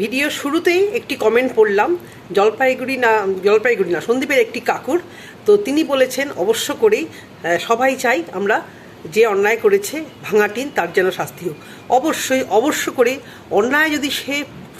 Video শুরুতেই একটি comment পড়লাম, জলপাইগুড়ি না জলপাইগুড়ি না সন্দীপের একটি কাকুর। তো তিনি বলেছেন, অবশ্য করেই সবাই চাই আমরা যে অন্যায় করেছে ভাঙাটিন তার যেন শাস্তি হোক। অবশ্যই, অবশ্য করে অন্যায় যদি সে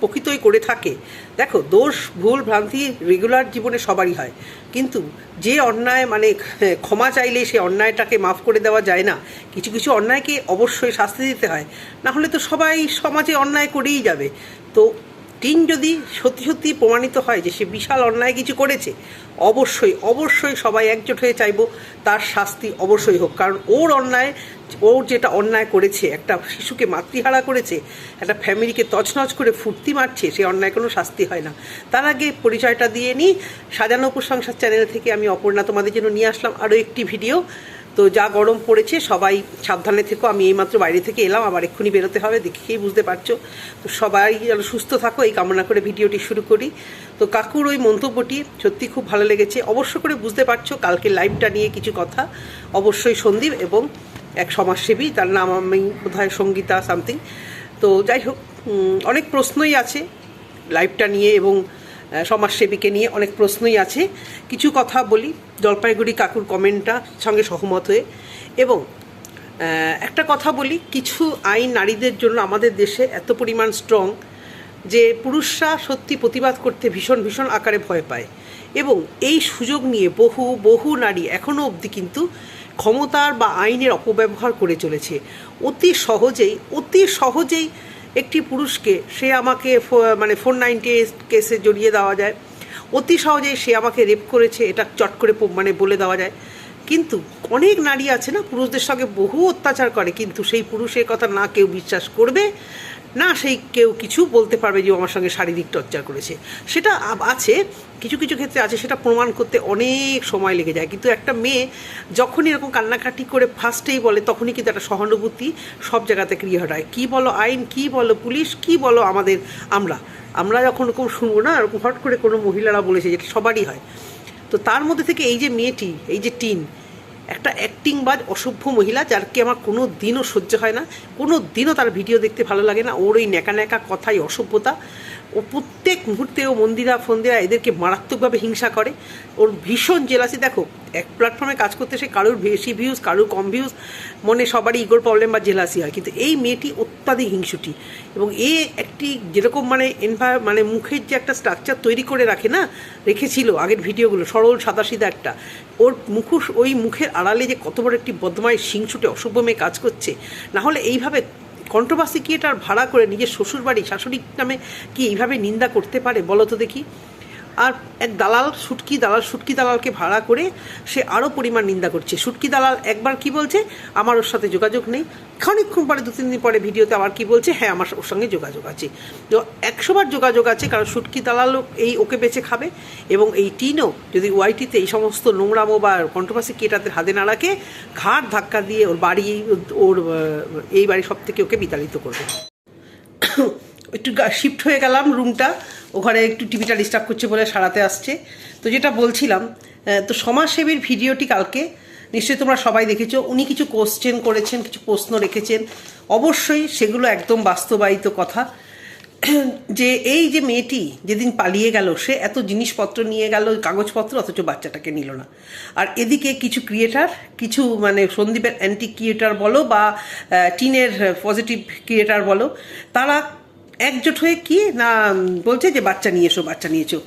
প্রকৃতই করে থাকে দেখো, দোষ, ভুল, ভ্রান্তি রেগুলার জীবনে সবারই হয়। কিন্তু যে অন্যায় মানে ক্ষমা চাইলে সে অন্যায়টাকে মাফ করে দেওয়া যায় না, কিছু কিছু অন্যায়কে অবশ্যই শাস্তি দিতে হয়। না হলে তো সবাই সমাজে অন্যায় করেই যাবে। তো টিন যদি সত্যি সত্যি প্রমাণিত হয় যে সে বিশাল অন্যায় কিছু করেছে, অবশ্যই অবশ্যই সবাই একজোট হয়ে চাইব, তার শাস্তি অবশ্যই হোক। কারণ ওর অন্যায় ওর যেটা অন্যায় করেছে, একটা শিশুকে মাতৃহারা করেছে, একটা ফ্যামিলিকে তছনছ করে ফুর্তি মারছে, সে অন্যায় কোনো শাস্তি হয় না। তার আগে পরিচয়টা দিয়ে নিই সাজানো প্রশংসার চ্যানেল থেকে আমি অপর্ণা তোমাদের জন্য নিয়ে আসলাম আরও একটি ভিডিও তো যা গরম পড়েছে, সবাই সাবধানে থেকো, আমি এইমাত্র বাইরে থেকে এলাম, আবার এক্ষুনি বেরোতে হবে, দেখেই বুঝতে পারছ। তো সবাই যেন সুস্থ থাকো, এই কামনা করে ভিডিওটি শুরু করি। তো কাকুর ওই মন্তব্যটি সত্যি খুব ভালো লেগেছে, অবশ্য করে বুঝতে পারছ কালকে লাইভটা নিয়ে কিছু কথা অবশ্যই সন্দীপ এবং এক সমাজসেবী, তার নাম আমি বোধহয় সঙ্গীতা সামথিং। তো যাই হোক অনেক প্রশ্নই আছে লাইভটা নিয়ে এবং সমাজসেবীকে নিয়ে অনেক প্রশ্নই আছে। কিছু কথা বলি, জলপাইগুড়ি কাকুর কমেন্টটা সঙ্গে সহমত হয়ে। এবং একটা কথা বলি, কিছু আইন নারীদের জন্য আমাদের দেশে এত পরিমাণ স্ট্রং যে পুরুষরা সত্যি প্রতিবাদ করতে ভীষণ ভীষণ আকারে ভয় পায়। এবং এই সুযোগ নিয়ে বহু বহু নারী এখনও অবধি কিন্তু ক্ষমতার বা আইনের অপব্যবহার করে চলেছে। অতি সহজেই অতি সহজেই একটি পুরুষকে সে আমাকে মানে ফোর নাইনটি কেসে জড়িয়ে দেওয়া যায়। অতি সহজেই সে আমাকে রেপ করেছে, এটা চট করে মানে বলে দেওয়া যায়। কিন্তু অনেক নারী আছে না, পুরুষদের সঙ্গে বহু অত্যাচার করে, কিন্তু সেই পুরুষের কথা না কেউ বিশ্বাস করবে। না, সেই কেউ কিছু বলতে পারবে যে আমার সঙ্গে শারীরিক টর্চার করেছে। সেটা আছে, কিছু কিছু ক্ষেত্রে আছে, সেটা প্রমাণ করতে অনেক সময় লেগে যায়। কিন্তু একটা মেয়ে যখনই এরকম কান্নাকাটি করে ফার্স্টেই বলে, তখনই কিন্তু একটা সহানুভূতি সব জায়গাতে ক্রিয়া হয়। কী বলো আইন, কী বলো পুলিশ, কী বলো আমাদের আমরা? আমরা যখন এরকম শুনব না এরকম হট করে কোনো মহিলারা বলেছে, যেটা সবারই হয়। তো তার মধ্যে থেকে এই যে মেয়েটি, এই যে টিন একটা অ্যাক্টিং বাজ অসভ্য মহিলা যারকে আমার কোনো দিনও সহ্য হয় না, কোনো দিনও তার ভিডিও দেখতে ভালো লাগে না। ওর ওই ন্যাকা ন্যাকা কথাই অসভ্যতা ও প্রত্যেক মুহূর্তে ও মন্দিরা ফন্দিরা এদেরকে মারাত্মকভাবে হিংসা করে। ওর ভীষণ জেলাসি দেখো, এক প্ল্যাটফর্মে কাজ করতে সে কারোর বেশি ভিউজ কারোর কম ভিউজ মনে সবারই ইগোর প্রবলেম বা জেলাসি হয়। কিন্তু এই মেয়েটি অত্যাধিক হিংসুটি। এবং এ একটি যেরকম মানে এনভায় মানে মুখের যে একটা স্ট্রাকচার তৈরি করে রাখে না, রেখেছিল আগের ভিডিওগুলো, সরল, সাদাসিধা একটা। ওর মুখোশ, ওই মুখের আড়ালে যে কত বড় একটি বদমায় হিংসুটে, অসভ্য মেয়ে কাজ করছে, না হলে এইভাবে কন্ট্রোভার্সি কি এটা ভাড়া করে নিজের শ্বশুরবাড়ি শাশুড়ির নামে কি এইভাবে নিন্দা করতে পারে? বলো তো দেখি। আর এক দালাল সুটকি দালাল, সুটকি দালালকে ভাড়া করে সে আরও পরিমাণ নিন্দা করছে। সুটকি দালাল একবার কি বলছে? আমার ওর সাথে যোগাযোগ নেই। খানিকক্ষণ পরে দু তিন দিন পরে ভিডিওতে আবার কি বলছে? হ্যাঁ আমার ওর সঙ্গে যোগাযোগ আছে। তো একশোবার যোগাযোগ আছে, কারণ সুটকি দালালও এই ওকে বেঁচে খাবে এবং এই টিনও যদি ওয়াইটিতে এই সমস্ত নোংরামো বা কন্ট্রোভার্সি কেটাতে হাতে না রাখে ঘাট ধাক্কা দিয়ে ওর বাড়ি, ওর এই বাড়ি সব থেকে ওকে বিতাড়িত করবে। একটু শিফট হয়ে গেলাম রুমটা ও ঘরে একটু টিভিটা ডিস্টার্ব করছে বলে সারাতে আসছে। তো যেটা বলছিলাম তো সমাজসেবীর ভিডিওটি কালকে, নিশ্চয়ই তোমরা সবাই দেখেছ, উনি কিছু কোশ্চেন করেছেন, কিছু প্রশ্ন রেখেছেন। অবশ্যই সেগুলো একদম বাস্তবায়িত কথা। যে এই যে মেয়েটি যেদিন পালিয়ে গেল, সে এত জিনিসপত্র নিয়ে গেল, কাগজপত্র, অথচ বাচ্চাটাকে নিল না। আর এদিকে কিছু ক্রিয়েটার কিছু মানে সন্দীপের অ্যান্টি ক্রিয়েটার বলো বা টিনের পজিটিভ ক্রিয়েটার বলো, তারা একজোট হয়ে কি? না বলছে যে বাচ্চা নিয়ে এসো, বাচ্চা নিয়ে এসো।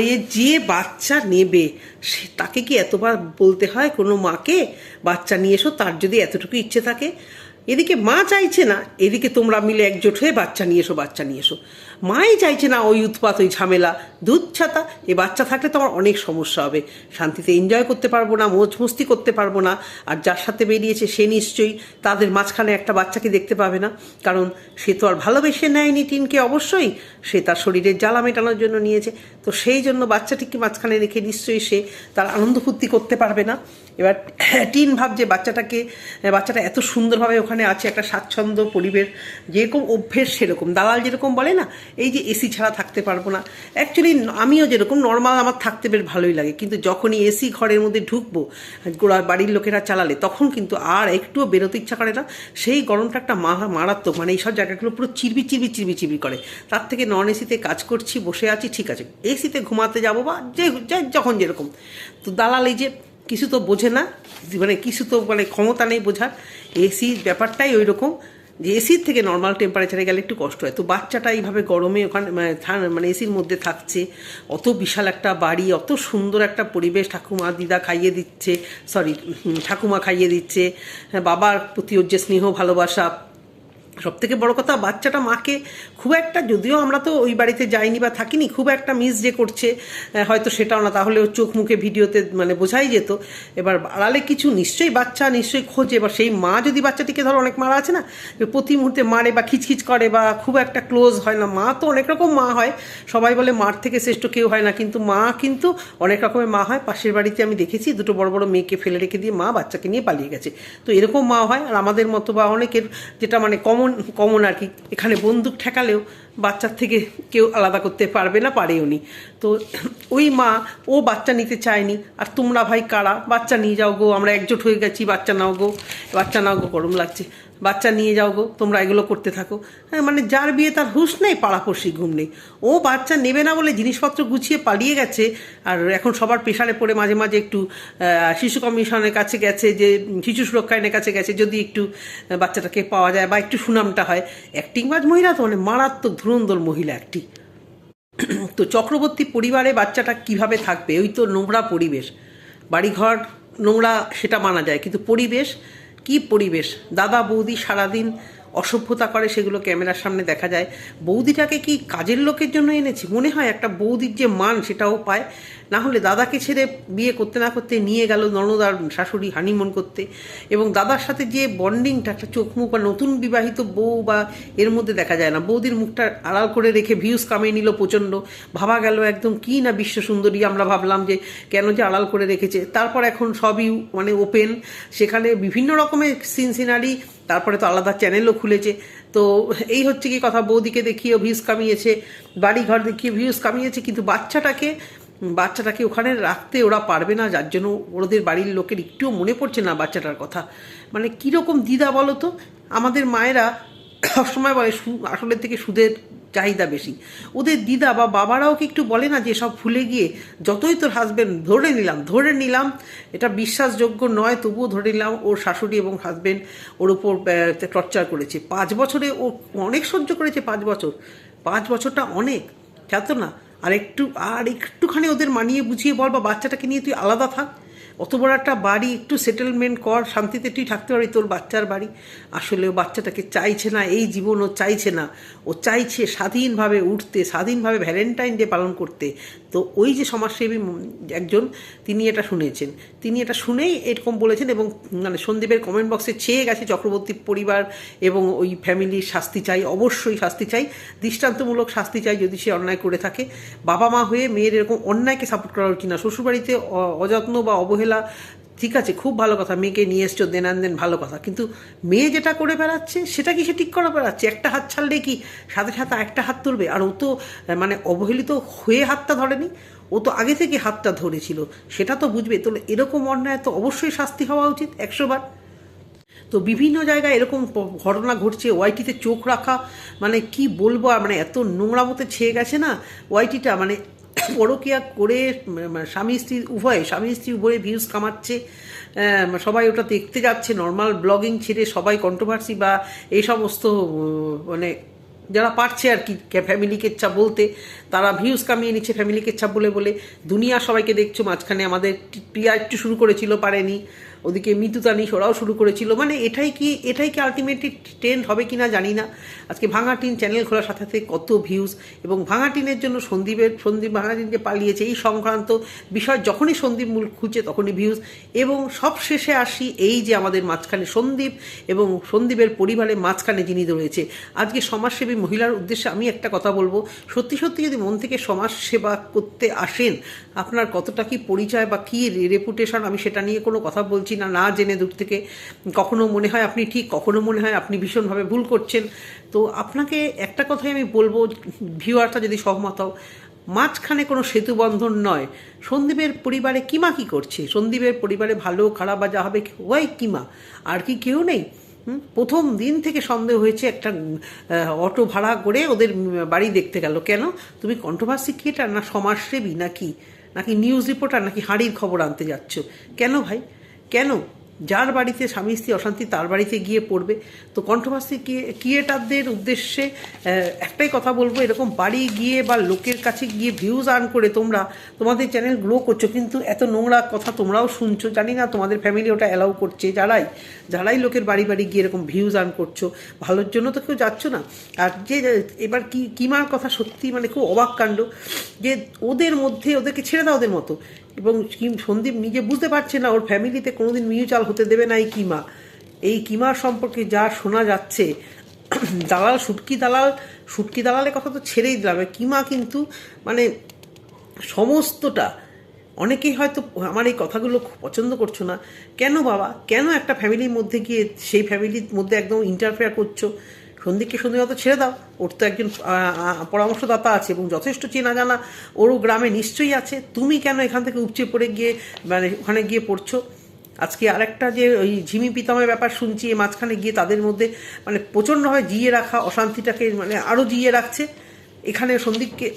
এ যে বাচ্চা নেবে, সে তাকে কি এতবার বলতে হয় কোনো মাকে? বাচ্চা নিয়ে এসো, তার যদি এতটুকু ইচ্ছে থাকে। এদিকে মা চাইছে না, এদিকে তোমরা মিলে একজোট হয়ে বাচ্চা নিয়ে এসো, বাচ্চা নিয়ে এসো। মাই চাইছে না ওই উৎপাত ওই ঝামেলা। দুধ, ছাতা, এ বাচ্চা থাকলে তো আমার অনেক সমস্যা হবে। শান্তিতে এনজয় করতে পারব না, মোজ মস্তি করতে পারব না, আর যার সাথে বেরিয়েছে সে নিশ্চয়ই তাদের মাঝখানে একটা বাচ্চাকে দেখতে পাবে না। কারণ সে তো আর ভালোবেসে নেয়নি টিনকে অবশ্যই, সে তার শরীরের জ্বালা মেটানোর জন্য নিয়েছে। তো সেই জন্য বাচ্চাটিকে মাঝখানে রেখে নিশ্চয়ই সে তার আনন্দ ফুর্তি করতে পারবে না। এবার টিন ভাবছে বাচ্চাটাকে বাচ্চাটা এত সুন্দরভাবে ওখানে আছে, একটা স্বাচ্ছন্দ্য পরিবেশ, যেরকম অভ্যেস সেরকম। দালাল যেরকম বলে না এই যে এসি ছাড়া থাকতে পারব না। অ্যাকচুয়ালি আমিও যেরকম নর্মাল আমার থাকতে বেশ ভালোই লাগে। কিন্তু যখনই এসি ঘরের মধ্যে ঢুকবো, গোড়া বাড়ির লোকেরা চালালে, তখন কিন্তু আর একটুও বেরোতে ইচ্ছা করে না। সেই গরমটা একটা মারাত্মক মানে এইসব জায়গাগুলো পুরো চিরবি চিরবি চিরবি চিরবি করে। তার থেকে নন এসিতে কাজ করছি, বসে আছি, ঠিক আছে। এসিতে ঘুমাতে যাব বা যে যখন যেরকম। তো দালাল এই যে, কিছু তো বোঝে না মানে কিছু তো মানে ক্ষমতা নেই বোঝার। এসি ব্যাপারটাই ওই রকম যে এসির থেকে নর্মাল টেম্পারেচারে গেলে একটু কষ্ট হয়। তো বাচ্চাটা এইভাবে গরমে ওখানে মানে মানে এসির মধ্যে থাকছে। অত বিশাল একটা বাড়ি অত সুন্দর একটা পরিবেশ ঠাকুমা দিদা খাইয়ে দিচ্ছে সরি ঠাকুমা খাইয়ে দিচ্ছে। হ্যাঁ, বাবার প্রতি ওর যে স্নেহ ভালোবাসা সব থেকে বড় কথা, বাচ্চাটা মাকে খুব একটা, যদিও আমরা তো ওই বাড়িতে যাইনি বা থাকিনি, খুব একটা মিস যে করছে হয়তো সেটাও না, তাহলে ওর চোখ মুখে ভিডিওতে মানে বোঝাই যেত। এবার আড়ালে কিছু নিশ্চয়ই বাচ্চা, নিশ্চয়ই খোঁজে, এবার সেই মা যদি বাচ্চাটিকে ধরো অনেক মারা আছে না প্রতি মুহূর্তে মারে বা খিচখিচ করে বা খুব একটা ক্লোজ হয় না, মা তো অনেক রকম মা হয়, সবাই বলে মার থেকে শ্রেষ্ঠ কেউ হয় না, কিন্তু মা কিন্তু অনেক রকমের মা হয়। পাশের বাড়িতে আমি দেখেছি, দুটো বড় বড় মেয়েকে ফেলে রেখে দিয়ে মা বাচ্চাকে নিয়ে পালিয়ে গেছে। তো এরকম মা হয়, আর আমাদের মতো বা অনেকের যেটা মানে কমন কমন কমন আর কি। এখানে বন্দুক ঠেকালেও বাচ্চার থেকে কেউ আলাদা করতে পারবে না, পারেও নি। তো ওই মা, ও বাচ্চা নিতে চায়নি, আর তোমরা ভাই কারা? বাচ্চা নিয়ে যাও গো, আমরা একজোট হয়ে গেছি, বাচ্চা নাও গো, বাচ্চা নাও গো, গরম লাগছে। বাচ্চা নিয়ে যাও গো, তোমরা এগুলো করতে থাকো। হ্যাঁ মানে যার বিয়ে তার হুঁশ নেই পাড়াপড়শি ঘুম নেই। ও বাচ্চা নেবে না বলে জিনিসপত্র গুছিয়ে পালিয়ে গেছে, আর এখন সবার প্রেশারে পড়ে মাঝে মাঝে একটু শিশু কমিশনের কাছে গেছে, যে শিশু সুরক্ষা আইনের কাছে গেছে, যদি একটু বাচ্চাটাকে পাওয়া যায় বা একটু সুনামটা হয়। অ্যাক্টিংবাজ মহিলা তো মানে মারাত্মক ধুরন্ধর মহিলা একটি। তো চক্রবর্তী পরিবারে বাচ্চাটা কীভাবে থাকবে? ওই তো নোংরা পরিবেশ। বাড়িঘর নোংরা সেটা মানা যায়, কিন্তু পরিবেশ, কি পরিবেশ? দাদা, বৌদি সারাদিন অসভ্যতা করে, সেগুলো ক্যামেরার সামনে দেখা যায়। বৌদিটাকে কি কাজের লোকের জন্য এনেছি? মনে হয় একটা বৌদির যে মান, সেটাও পায়। না হলে দাদাকে ছেড়ে বিয়ে করতে না করতে নিয়ে গেল ননদার শাশুড়ি হানিমুন করতে। এবং দাদার সাথে যে বন্ডিংটা, একটা চোখ মুখ বা নতুন বিবাহিত বউ বা এর মধ্যে দেখা যায় না। বৌদির মুখটা আড়াল করে রেখে ভিউজ কামিয়ে নিল প্রচণ্ড। ভাবা গেল একদম কি না বিশ্ব সুন্দরী, আমরা ভাবলাম যে কেন যে আড়াল করে রেখেছে। তারপর এখন সবই মানে ওপেন। সেখানে বিভিন্ন রকমের সিন, সিনারি তারপরে তো আলাদা চ্যানেলও খুলেছে। তো এই হচ্ছে কি কথা, বৌদিকে দেখিয়ে ভিউজ কামিয়েছে, বাড়িঘর দেখিয়ে ভিউজ কামিয়েছে, কিন্তু বাচ্চাটাকে বাচ্চাটাকে ওখানে রাখতে ওরা পারবে না, যার জন্য ওদের বাড়ির লোকের একটুও মনে পড়ছে না বাচ্চাটার কথা। মানে কীরকম দিদা বলো তো? আমাদের মায়েরা সবসময় বলে আসলের থেকে সুদের চাহিদা বেশি। ওদের দিদা বা বাবারাও কি একটু বলে না যে সব ভুলে গিয়ে যতই তোর হাজবেন্ড ধরে নিলাম ধরে নিলাম, এটা বিশ্বাসযোগ্য নয়, তবুও ধরে নিলাম ওর শাশুড়ি এবং হাজবেন্ড ওর উপর টর্চার করেছে। পাঁচ বছরে ও অনেক সহ্য করেছে পাঁচ বছর। পাঁচ বছরটা অনেক জানতো না? আর একটু, আর একটুখানি ওদের মানিয়ে বুঝিয়ে বল বা বাচ্চাটাকে নিয়ে তুই আলাদা থাক। অত বড় একটা বাড়ি, একটু সেটেলমেন্ট কর, শান্তিতে তুই থাকতে পারবি, তোর বাচ্চার বাড়ি। আসলে ও বাচ্চাটাকে চাইছে না, এই জীবন ও চাইছে না। ও চাইছে স্বাধীনভাবে উঠতে, স্বাধীনভাবে ভ্যালেন্টাইন ডে পালন করতে। তো ওই যে সমাজসেবী একজন, তিনি এটা শুনেছেন। তিনি এটা শুনেই এরকম বলেছেন এবং মানে সন্দীপের কমেন্ট বক্সে ছেয়ে গেছে চক্রবর্তী পরিবার এবং ওই ফ্যামিলির শাস্তি চাই, অবশ্যই শাস্তি চাই, দৃষ্টান্তমূলক শাস্তি চাই যদি সে অন্যায় করে থাকে। বাবা মা হয়ে মেয়ের এরকম অন্যায়কে সাপোর্ট করা উচিত না। শ্বশুরবাড়িতে অযত্ন বা অবহেলা ঠিক আছে, খুব ভালো কথা, মেয়েকে নিয়ে এসছো দেন আন দেন ভালো কথা। কিন্তু মেয়ে যেটা করে বেড়াচ্ছে, সেটা কি সে ঠিক করে বেড়াচ্ছে? একটা হাত ছাড়লে কি সাথে সাথে একটা হাত তুলবে? আর ও তো মানে অবহেলিত হয়ে হাতটা ধরেনি? ও তো আগে থেকে হাতটা ধরেছিল। সেটা তো বুঝবে। তো এরকম অন্যায় তো অবশ্যই শাস্তি হওয়া উচিত একশো বার তো বিভিন্ন জায়গায় এরকম ঘটনা ঘটছে। ওয়াইটিতে চোখ রাখা মানে কি বলব মানে এত নোংরা মতো ছেয়ে গেছে না, ওয়াইটিটা মানে পরকিয়া করে স্বামী স্ত্রী, উভয়ে, স্বামী স্ত্রী উভয়ে ভিউজ কামাচ্ছে সবাই ওটা দেখতে যাচ্ছে নর্মাল ব্লগিং ছেড়ে সবাই কন্ট্রোভার্সি বা এই সমস্ত মানে যারা পারছে আর কি ফ্যামিলি কেচ্ছা বলতে, তারা ভিউজ কামিয়ে নিচ্ছে ফ্যামিলি কেচ্ছা বলে বলে। দুনিয়া সবাইকে দেখছ, মাঝখানে আমাদের প্রিয়া একটু শুরু করেছিল, পারেনি। ওদিকে মিতু তানিশ ওরাও শুরু করেছিল। মানে এটাই কি এটাই কি আলটিমেটলি ট্রেন্ড হবে কি না জানি না। আজকে ভাঙা টিন চ্যানেল খোলার সাথে সাথে কত ভিউজ এবং ভাঙা টিনের জন্য সন্দীপের, সন্দীপ ভাঙা টিন যে পালিয়েছে। এই সংক্রান্ত বিষয় যখনই সন্দীপ মূল খুঁজছে তখনই ভিউজ এবং সব শেষে আসি এই যে আমাদের মাঝখানে সন্দীপ এবং সন্দীপের পরিবারের মাঝখানে যিনি রয়েছে। আজকে সমাজসেবী মহিলার উদ্দেশ্যে আমি একটা কথা বলব। সত্যি সত্যি যদি মন থেকে সমাজ সেবা করতে আসেন, আপনার কতটা কি পরিচয় বা কী রেপুটেশন আমি সেটা নিয়ে কোনো কথা বলছি না না জেনে দূর থেকে কখনো মনে হয় আপনি ঠিক, কখনো মনে হয় আপনি ভীষণভাবে ভুল করছেন। তো আপনাকে একটা কথাই আমি বলব ভিউয়ারটা যদি সহমত হও, মাঝখানে কোনো সেতু বন্ধন নয়। সন্দীপের পরিবারে কিমা কি করছে? সন্দীপের পরিবারে ভালো, খারাপ বা যা হবে ওয়াই কিমা? আর কি কেউ নেই? প্রথম দিন থেকে সন্দেহ হয়েছে একটা অটো ভাড়া করে ওদের বাড়ি দেখতে গেল। কেন? তুমি কন্ট্রোভার্সি ক্রিয়েটার না সমাজসেবী, নাকি? নাকি নিউজ রিপোর্টার নাকি হাঁড়ির খবর আনতে যাচ্ছ? কেন ভাই? কেন? যার বাড়িতে স্বামী স্ত্রী অশান্তি, তার বাড়িতে গিয়ে পড়বে। তো কন্ট্রোভার্সি ক্রিয়েটারদের উদ্দেশ্যে একটাই কথা বলব, এরকম বাড়ি গিয়ে বা লোকের কাছে গিয়ে ভিউজ আর্ন করে তোমরা, তোমাদের চ্যানেল গ্রো করছ, কিন্তু এত নোংরা কথা তোমরাও শুনছো। জানি না তোমাদের ফ্যামিলি ওটা অ্যালাউ করছে যারাই যারাই লোকের বাড়ি বাড়ি গিয়ে এরকম ভিউজ আর্ন করছ। ভালোর জন্য তো কেউ যাচ্ছ না। আর যে, এবার কি, কিমার কথা সত্যি মানে খুব অবাক কাণ্ড, যে ওদের মধ্যে, ওদেরকে ছেড়ে দাও ওদের মতো। এবং কিম সন্দীপ নিজে বুঝতে পারছে না, ওর ফ্যামিলিতে কোনোদিন মিউচুয়াল হতে দেবে না এই কিমা। এই কিমার সম্পর্কে যা শোনা যাচ্ছে, দালাল, সুটকি দালাল, সুটকি দালালের কথা তো ছেড়েই দিলাম। কিমা কিন্তু মানে সমস্তটা, অনেকেই হয়তো আমার এই কথাগুলো খুব পছন্দ করছ না। কেন বাবা? কেন একটা ফ্যামিলির মধ্যে গিয়ে সেই ফ্যামিলির মধ্যে একদম ইন্টারফেয়ার করছ? সন্দীপকে সন্দীপ তো ছেড়ে দাও। ওর তো একজন পরামর্শদাতা আছে এবং যথেষ্ট চেনা জানা ওরও গ্রামে নিশ্চয়ই আছে। তুমি কেন এখান থেকে উপচে পড়ে গিয়ে মানে ওখানে গিয়ে পড়ছো? আজকে আরেকটা যে ওই ঝিমি পিতামের ব্যাপার শুনছি মাঝখানে গিয়ে তাদের মধ্যে মানে প্রচণ্ডভাবে জিয়ে রাখা, অশান্তিটাকে মানে আরও জিয়ে রাখছে। এখানে সন্দীপকে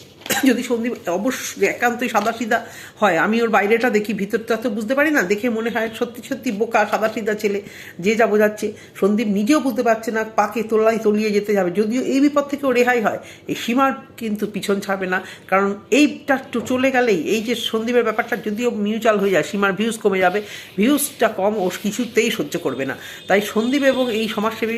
যদি সন্দীপ অবশ্যই একান্তই সাদা সিধা হয়, আমি ওর বাইরেটা দেখি, ভিতরটা তো বুঝতে পারি না, দেখে মনে হয় সত্যি সত্যি বোকা সাদা সিধা ছেলে, যে যা বোঝাচ্ছে। সন্দীপ নিজেও বুঝতে পারছে না, পাকে তোলায় তলিয়ে যেতে যাবে। যদিও এই বিপদ থেকেও রেহাই হয়, এই সীমার কিন্তু পিছন ছাড়বে না, কারণ এইটা চলে গেলেই, এই যে সন্দীপের ব্যাপারটা যদিও মিউচুয়াল হয়ে যায়, সীমার ভিউজ কমে যাবে ভিউজটা কম, ও কিছুতেই সহ্য করবে না। তাই সন্দীপ এবং এই সমাজসেবী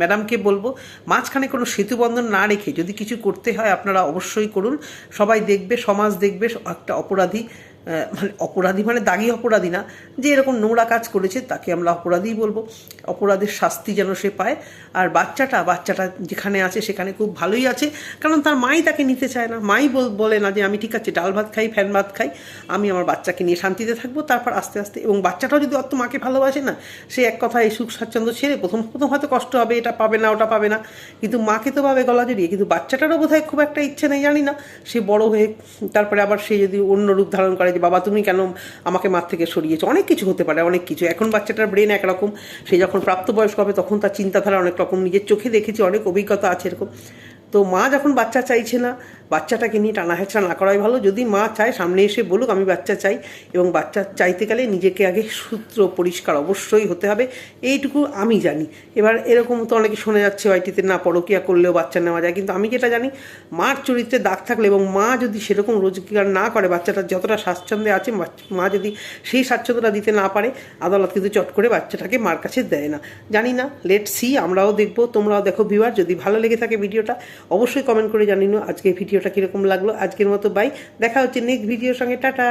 ম্যাডামকে বলব, মাঝখানে কোনো সেতুবন্ধন না রেখে যদি কিছু করতে হয়, আপনারা অবশ্যই করুন। সবাই দেখবে সমাজ দেখবে একটা অপরাধী মানে অপরাধী মানে দাগি অপরাধী না, যে এরকম নোংরা কাজ করেছে তাকে আমরা অপরাধী বলব। অপরাধের শাস্তি যেন সে পায়। আর বাচ্চাটা বাচ্চাটা যেখানে আছে সেখানে খুব ভালোই আছে। কারণ তার মাই তাকে নিতে চায় না। মাই বল- না যে, আমি ঠিক আছে, ডাল ভাত খাই, ফ্যান ভাত খাই। আমি আমার বাচ্চাকে নিয়ে শান্তিতে থাকব। তারপর আস্তে আস্তে এবং বাচ্চাটাও যদি অত মাকে ভালোবাসে না, সে এক কথা এই সুখ স্বাচ্ছন্দ্য ছেড়ে প্রথম প্রথম হয়তো কষ্ট হবে, এটা পাবে না, ওটা পাবে না। কিন্তু মাকে তো পাবে গলা জড়িয়ে। কিন্তু বাচ্চাটারও বোধহয় খুব একটা ইচ্ছে নেই, জানি না। সে বড় হয়ে তারপরে আবার সে যদি অন্য রূপ ধারণ করে যে বাবা তুমি কেন আমাকে মার থেকে সরিয়েছো? অনেক কিছু হতে পারে, অনেক কিছু। এখন বাচ্চাটার ব্রেন একরকম সে যখন প্রাপ্তবয়স্ক হবে তখন তার চিন্তাধারা অনেক রকম। নিজের চোখে দেখেছি অনেক অভিজ্ঞতা আছে এরকম। তো মা যখন বাচ্চা চাইছে না বাচ্চাটাকে নিয়ে টানা হেঁচড়া না করাই ভালো। যদি মা চায়, সামনে এসে বলুক, আমি বাচ্চা চাই। এবং বাচ্চা চাইতে গেলে নিজেকে আগে সূত্র পরিষ্কার অবশ্যই হতে হবে। এইটুকু আমি জানি। এবার এরকম তো অনেকে শোনা যাচ্ছে, ওয়াইটিতে না পরকিয়া করলেও বাচ্চা নেওয়া যায়। কিন্তু আমি যেটা জানি, মার চরিত্রে দাগ থাকলে এবং মা যদি সেরকম রোজগার না করে বাচ্চাটা যতটা স্বাচ্ছন্দ্যে আছে, মা যদি সেই স্বাচ্ছন্দ্যটা দিতে না পারে, আদালত কিন্তু চট করে বাচ্চাটাকে মার কাছে দেয় না। জানি না লেট সি আমরাও দেখব, তোমরাও দেখো ভিউয়ার যদি ভালো লেগে থাকে ভিডিওটা, অবশ্যই কমেন্ট করে জানিও। আজকে ভিডিওটা কীরকম লাগল আজকের মতো বাই দেখা হচ্ছে নেক্সট ভিডিওর সঙ্গে টাটা।